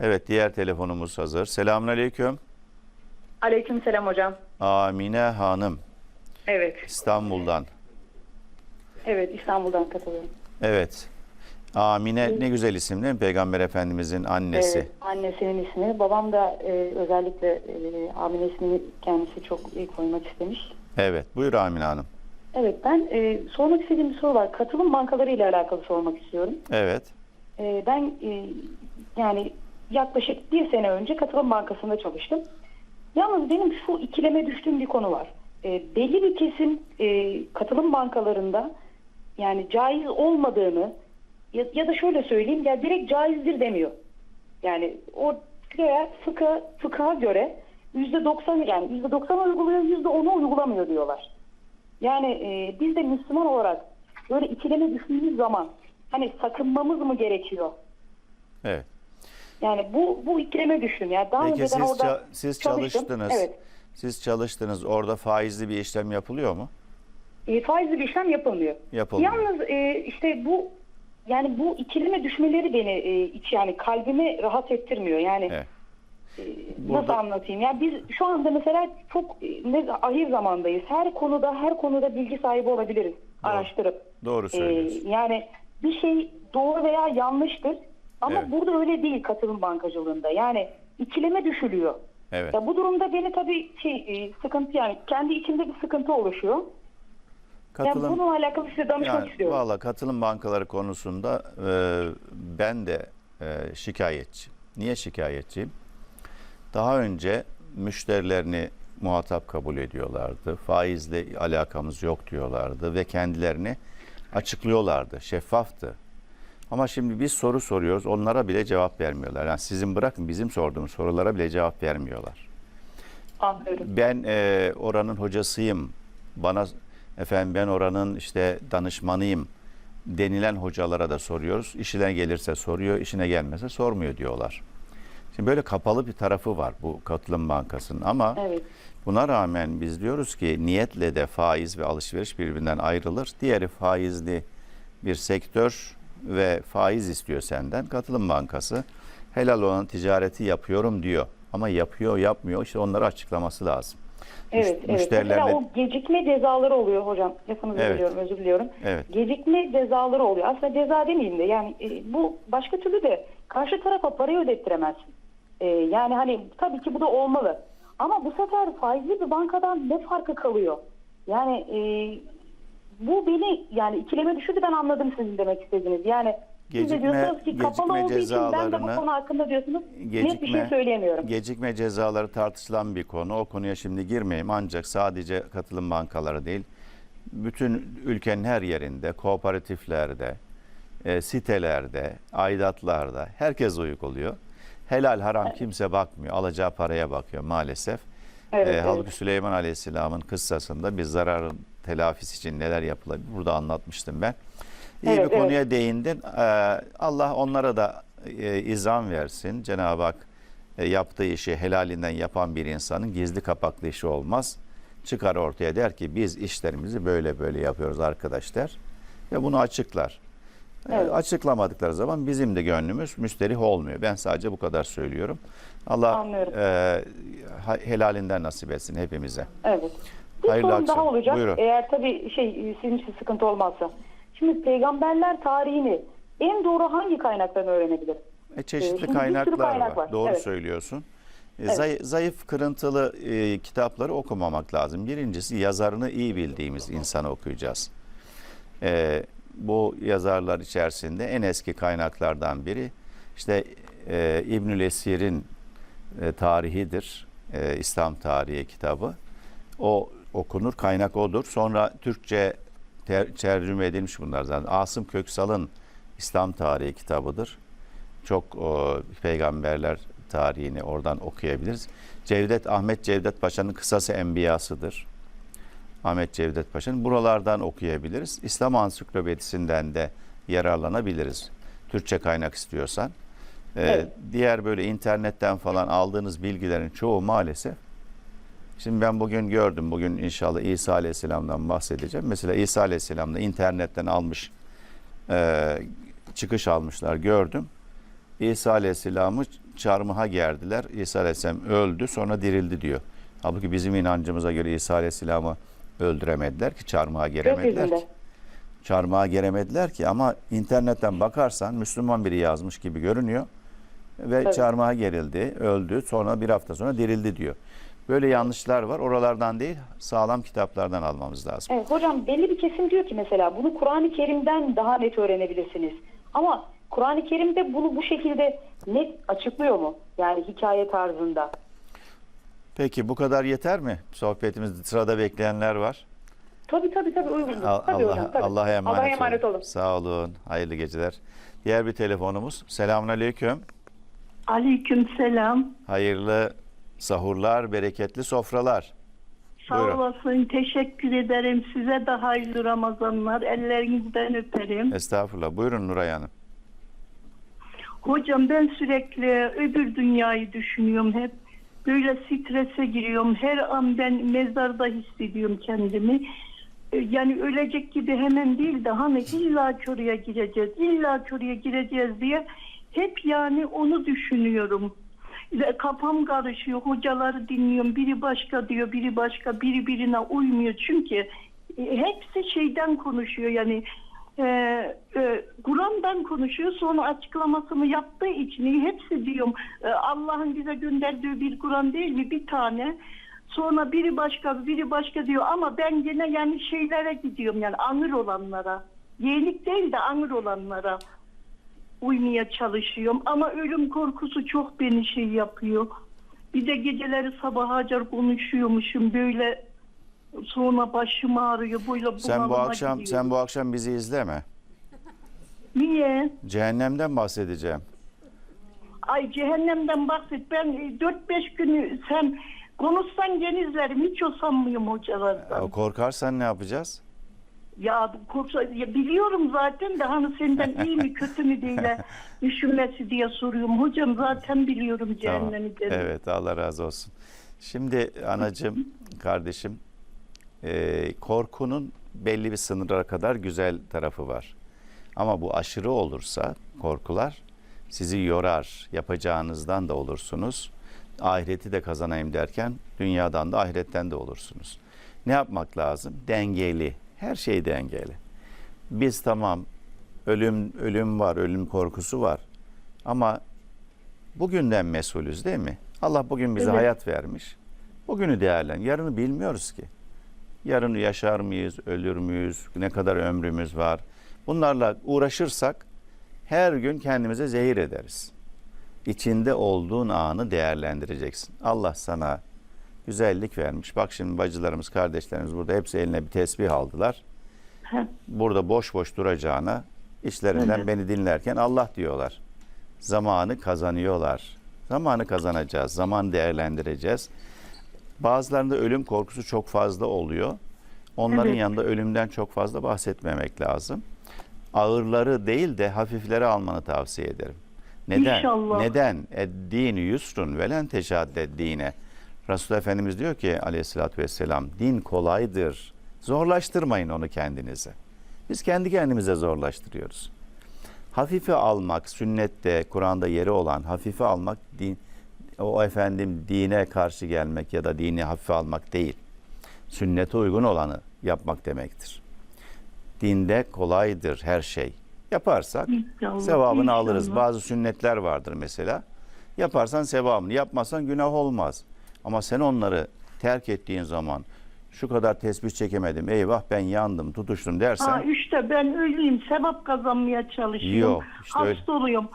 Evet diğer telefonumuz hazır. Selamünaleyküm. Aleykümselam hocam. Amine Hanım Evet, İstanbul'dan. evet İstanbul'dan katılıyorum. Evet. Amine ne güzel isim değil mi? Peygamber Efendimizin annesi. Evet, annesinin ismi. Babam da e, özellikle e, Amine ismini kendisi çok iyi koymak istemiş. Evet. Buyur Amine Hanım. Evet, ben e, sormak istediğim bir soru var. Katılım bankaları ile alakalı sormak istiyorum. Evet. E, ben e, yani yaklaşık bir sene önce Katılım Bankası'nda çalıştım. Yalnız benim şu ikileme düştüğüm bir konu var. E, belli bir kesim e, katılım bankalarında yani caiz olmadığını ya, ya da şöyle söyleyeyim ya direkt caizdir demiyor. Yani o veya fıkha, fıkha göre yüzde doksan yani yüzde doksan uyguluyor yüzde onu uygulamıyor diyorlar. Yani e, biz de Müslüman olarak böyle ikileme düştüğümüz zaman hani sakınmamız mı gerekiyor? Evet. Yani bu bu ikileme düştüm. Yani daha Peki önceden siz, orada ça- siz çalıştım. çalıştınız. Evet. Siz çalıştınız. Orada faizli bir işlem yapılıyor mu? E, faizli bir işlem yapılmıyor. Yapılmıyor. Yalnız e, işte bu yani bu ikileme düşmeleri beni e, iç yani kalbimi rahat ettirmiyor. Yani Evet. e, Burada- nasıl anlatayım? Yani biz şu anda mesela çok e, ne ahir zamandayız. Her konuda her konuda bilgi sahibi olabiliriz. Araştırıp. Doğru E, söylüyorsun. yani bir şey doğru veya yanlıştır. Ama Evet. burada öyle değil katılım bankacılığında. Yani ikileme düşülüyor. Evet. Ya bu durumda beni tabii şey e, sıkıntı yani kendi içimde bir sıkıntı oluşuyor. Yani Katılım bununla alakalı size danışmak Yani istiyorum. valla katılım bankaları konusunda e, ben de e, şikayetçi. Niye şikayetçiyim? Daha önce müşterilerini muhatap kabul ediyorlardı. Faizle alakamız yok diyorlardı ve kendilerini açıklıyorlardı. Şeffaftı. Ama şimdi biz soru soruyoruz. Onlara bile cevap vermiyorlar. Yani sizin bırakın bizim sorduğumuz sorulara bile cevap vermiyorlar Anlıyorum. ben e, oranın hocasıyım, bana efendim ben oranın işte danışmanıyım denilen hocalara da soruyoruz. İşine gelirse soruyor, işine gelmezse sormuyor diyorlar. Şimdi böyle kapalı bir tarafı var bu katılım bankasının ama Evet. buna rağmen biz diyoruz ki niyetle de faiz ve alışveriş birbirinden ayrılır. Diğeri faizli bir sektör ve faiz istiyor senden. Katılım bankası helal olan ticareti yapıyorum diyor. Ama yapıyor yapmıyor işte onları açıklaması lazım. Evet, evet. müşterilerle- Mesela o gecikme cezaları oluyor hocam. Lafınızı Evet. bölüyorum, özür diliyorum. Evet. Gecikme cezaları oluyor. Aslında ceza demeyeyim de yani e, bu başka türlü de karşı tarafa parayı ödettiremezsin. E, yani hani tabii ki bu da olmalı. Ama bu sefer faizli bir bankadan ne farkı kalıyor? Yani e, bu beni yani ikileme düşürdü ben anladım sizin demek istediğiniz. Yani siz de Gecikme- diyorsunuz ki kapalı gecikme olduğu için ben de bu konu hakkında diyorsunuz. Net bir şey Gecikme- söyleyemiyorum. Gecikme cezaları tartışılan bir konu. O konuya şimdi girmeyeyim. Ancak sadece katılım bankaları değil, bütün ülkenin her yerinde, kooperatiflerde, e, sitelerde, aidatlarda herkes uyguluyor. Helal haram kimse bakmıyor. Alacağı paraya bakıyor maalesef. Evet, E, evet. Halbuki Süleyman Aleyhisselam'ın kıssasında bir zararın telafisi için neler yapılabilir burada anlatmıştım ben. İyi Evet, bir konuya değindin. Ee, Allah onlara da e, izan versin. Cenab-ı Hak e, yaptığı işi helalinden yapan bir insanın gizli kapaklı işi olmaz. Çıkar ortaya der ki biz işlerimizi böyle böyle yapıyoruz arkadaşlar. Ve bunu açıklar. E, Evet. Açıklamadıkları zaman bizim de gönlümüz müsterih olmuyor. Ben sadece bu kadar söylüyorum. Allah Anlıyorum. e, helalinden nasip etsin hepimize. Evet. Bir Hayırlı sorum akşam. daha olacak. Buyurun. Eğer tabii şey sizin için sıkıntı olmazsa. Şimdi peygamberler tarihini en doğru hangi kaynaktan öğrenebilir? E, çeşitli Ee, şimdi bir sürü kaynaklar kaynak var. var. Doğru Evet. söylüyorsun. E, zay- zayıf, kırıntılı e, kitapları okumamak lazım. Birincisi yazarını iyi bildiğimiz insanı okuyacağız. E, bu yazarlar içerisinde en eski kaynaklardan biri işte e, İbnül Esir'in e, tarihidir. E, İslam tarihi kitabı. O okunur, kaynak odur. Sonra Türkçe ter- tercüme edilmiş bunlar zaten. Asım Köksal'ın İslam tarihi kitabıdır. Çok o, peygamberler tarihini oradan okuyabiliriz. Cevdet Ahmet Cevdet Paşa'nın kısası Enbiyasıdır. Ahmet Cevdet Paşa'nın buralardan okuyabiliriz. İslam Ansiklopedisinden de yararlanabiliriz. Türkçe kaynak istiyorsan. Ee, Evet. Diğer böyle internetten falan aldığınız bilgilerin çoğu maalesef Şimdi ben bugün gördüm. Bugün inşallah İsa Aleyhisselam'dan bahsedeceğim. Mesela İsa Aleyhisselam'da internetten almış e, çıkış almışlar gördüm. İsa Aleyhisselam'ı çarmıha gerdiler. İsa Aleyhisselam öldü sonra dirildi diyor. Halbuki bizim inancımıza göre İsa Aleyhisselam'ı öldüremediler ki çarmıha geremediler ki. Çarmıha geremediler ki ama internetten bakarsan Müslüman biri yazmış gibi görünüyor. Ve Tabii. çarmıha gerildi, öldü, sonra bir hafta sonra dirildi diyor. Böyle yanlışlar var. Oralardan değil, sağlam kitaplardan almamız lazım. Evet, hocam belli bir kesim diyor ki mesela bunu Kur'an-ı Kerim'den daha net öğrenebilirsiniz. Ama Kur'an-ı Kerim'de bunu bu şekilde net açıklıyor mu? Yani hikaye tarzında. Peki bu kadar yeter mi? Sohbetimizde sırada bekleyenler var. Tabii tabii tabii uygun. Al- tabii Allah, hocam, tabii. Allah'a emanet, Allah'a emanet olun. Sağ olun. Hayırlı geceler. Diğer bir telefonumuz. Selamünaleyküm. Aleyküm selam. Hayırlı sahurlar, bereketli sofralar. Sağ Buyurun. olasın. Teşekkür ederim. Size de hayırlı Ramazanlar. Ellerinizden öperim. Estağfurullah. Buyurun Nuray Hanım. Hocam ben sürekli öbür dünyayı düşünüyorum hep. Böyle strese giriyorum. Her an ben mezarda hissediyorum kendimi. Ee, Yani ölecek gibi hemen değil de hani illa oraya gireceğiz, illa oraya gireceğiz diye hep yani onu düşünüyorum. Kafam karışıyor, hocaları dinliyorum. Biri başka diyor, biri başka, biri birine uymuyor. Çünkü hepsi şeyden konuşuyor yani e, e, Kur'an'dan konuşuyor sonra açıklamasını yaptığı için hepsi diyorum e, Allah'ın bize gönderdiği bir Kur'an değil mi? Bir tane. Sonra biri başka biri başka diyor. Ama ben gene yani şeylere gidiyorum yani anır olanlara. Yeğenlik değil de anır olanlara uymaya çalışıyorum. Ama ölüm korkusu çok beni şey yapıyor. Bir de geceleri sabaha kadar konuşuyormuşum böyle sonra başım ağrıyor böyle Sen bu bunalıma akşam gidiyorum. sen bu akşam bizi izleme. Niye? Cehennemden bahsedeceğim. Ay cehennemden bahset. Ben e, 4-5 günü sen konuşsan genizlerim. Hiç o sanmıyorum hocalardan. Ya Korkarsan ne yapacağız? Ya, bu korksa, ya biliyorum zaten de hani senden iyi mi kötü mü diye düşünmesi diye soruyorum. Hocam zaten biliyorum Tamam. cehennemi derim. Evet Allah razı olsun. Şimdi anacığım, kardeşim e, korkunun belli bir sınıra kadar güzel tarafı var. Ama bu aşırı olursa korkular sizi yorar. Yapacağınızdan da olursunuz. Ahireti de kazanayım derken dünyadan da ahiretten de olursunuz. Ne yapmak lazım? Dengeli. Her şey dengeli. Biz tamam ölüm ölüm var, ölüm korkusu var. Ama bugünden mesulüz değil mi? Allah bugün bize Evet. hayat vermiş. Bugünü değerlen. Yarını bilmiyoruz ki. Yarını yaşar mıyız, ölür müyüz, ne kadar ömrümüz var. Bunlarla uğraşırsak her gün kendimize zehir ederiz. İçinde olduğun anı değerlendireceksin. Allah sana güzellik vermiş. Bak şimdi bacılarımız, kardeşlerimiz burada hepsi eline bir tesbih aldılar. Burada boş boş duracağına işlerinden Evet. beni dinlerken Allah diyorlar. Zamanı kazanıyorlar. Zamanı kazanacağız. Zaman değerlendireceğiz. Bazılarında ölüm korkusu çok fazla oluyor. Onların Evet. yanında ölümden çok fazla bahsetmemek lazım. Ağırları değil de hafifleri almanı tavsiye ederim. Neden? İnşallah. Neden? Eddini yusrun velen teşadded dine. Resul Efendimiz diyor ki aleyhissalatü vesselam din kolaydır. Zorlaştırmayın onu kendinize. Biz kendi kendimize zorlaştırıyoruz. Hafife almak, sünnette, Kur'an'da yeri olan hafife almak, din, o efendim dine karşı gelmek ya da dini hafife almak değil. Sünnete uygun olanı yapmak demektir. Dinde kolaydır her şey. Yaparsak İnşallah, sevabını alırız. inşallah. Bazı sünnetler vardır mesela. Yaparsan sevabını, yapmazsan günah olmaz. Ama sen onları terk ettiğin zaman şu kadar tesbih çekemedim, eyvah ben yandım, tutuştum dersen Ha işte ben öyleyim. Sevap kazanmaya çalışıyorum. Yok, işte öyle- Hasta oluyorum.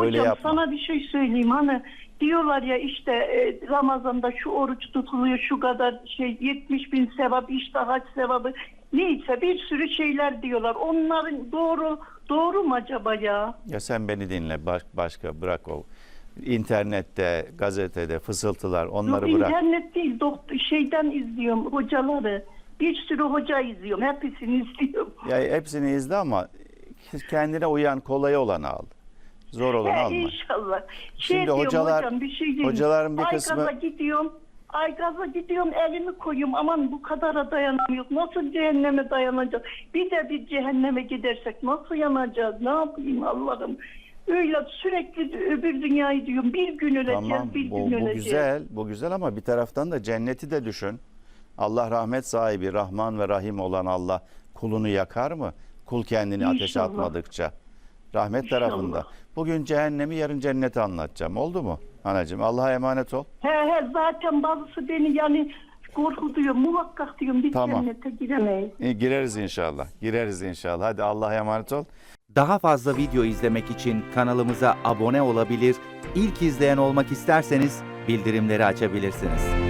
Öyle Hocam yapma. sana bir şey söyleyeyim. Hani diyorlar ya işte e, Ramazan'da şu oruç tutuluyor şu kadar şey 70 bin sevap işte hac sevabı neyse bir sürü şeyler diyorlar. Onların doğru doğru mu acaba ya? Ya sen beni dinle baş- başka bırak o. İnternette, gazetede fısıltılar onları Yok, bırak. internet değil doktor, şeyden izliyorum hocaları. Bir sürü hoca izliyorum. Hepsini izliyorum. Ya hepsini izle ama kendine uyan kolay olanı al. Zor olanı alma. İnşallah. Şimdi Şey diyorum hocalar- hocam bir şey diyeyim. hocaların bir Aygaza kısmı- gidiyorum. Aygaza gidiyorum elimi koyuyorum. Aman bu kadara dayanamıyoruz. Nasıl cehenneme dayanacağız? Bir de bir cehenneme gidersek nasıl yanacağız? Ne yapayım Allah'ım? Öyle sürekli öbür dünyayı diyorum. Bir gün öleceğiz, Tamam bir bu, gün bu öleceğiz. güzel bu güzel ama bir taraftan da cenneti de düşün. Allah rahmet sahibi Rahman ve Rahim olan Allah kulunu yakar mı? Kul kendini ateşe İnşallah. atmadıkça. Rahmet İnşallah. tarafında. Bugün cehennemi yarın cenneti anlatacağım. Oldu mu? Anacığım Allah'a emanet ol. He he zaten bazısı beni yani korkutuyor. Muhakkak diyorum biz Tamam. cennete giremeyiz. E, gireriz inşallah. Gireriz inşallah. Hadi Allah'a emanet ol. Daha fazla video izlemek için kanalımıza abone olabilir, ilk izleyen olmak isterseniz bildirimleri açabilirsiniz.